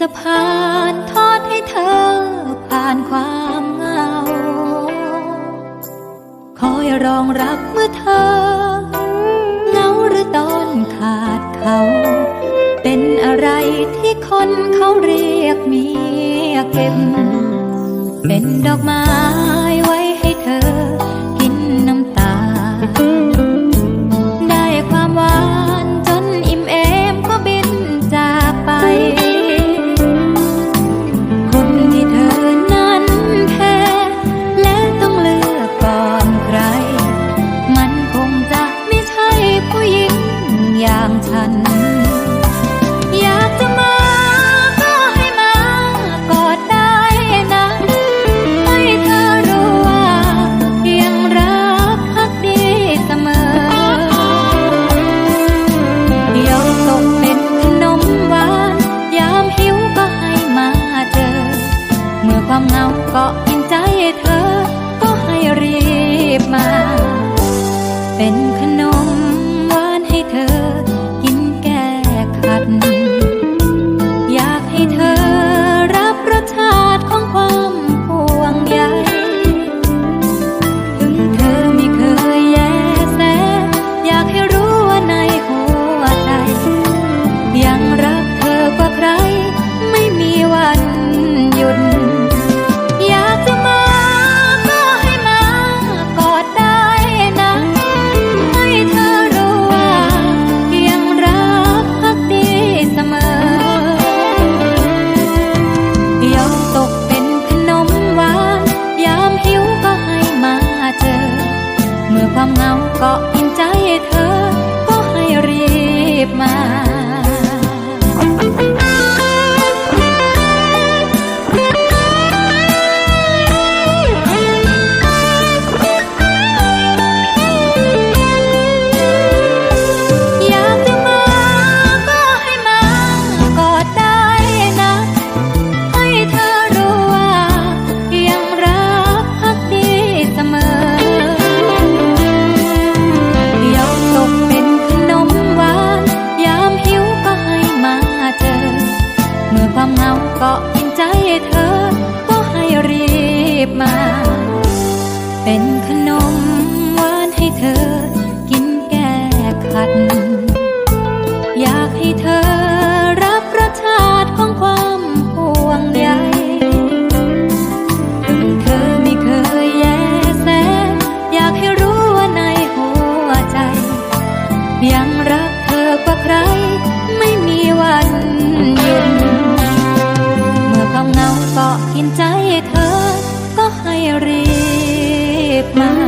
สะพานทอดให้เธอผ่านความเหงา คอยรองรับเมื่อเธอเหงาหรือตอนขาดเขา เป็นอะไรที่คนเขาเรียกเมียเก็บ เป็นดอกไม้ไว้ให้เธอ ความเงาเกาะกินใจเธอ ก็ให้รีบมา เป็น เงาเกาะกินใจเธอ ก็ให้รีบมา เธอก็ให้รีบมา เป็นขนม my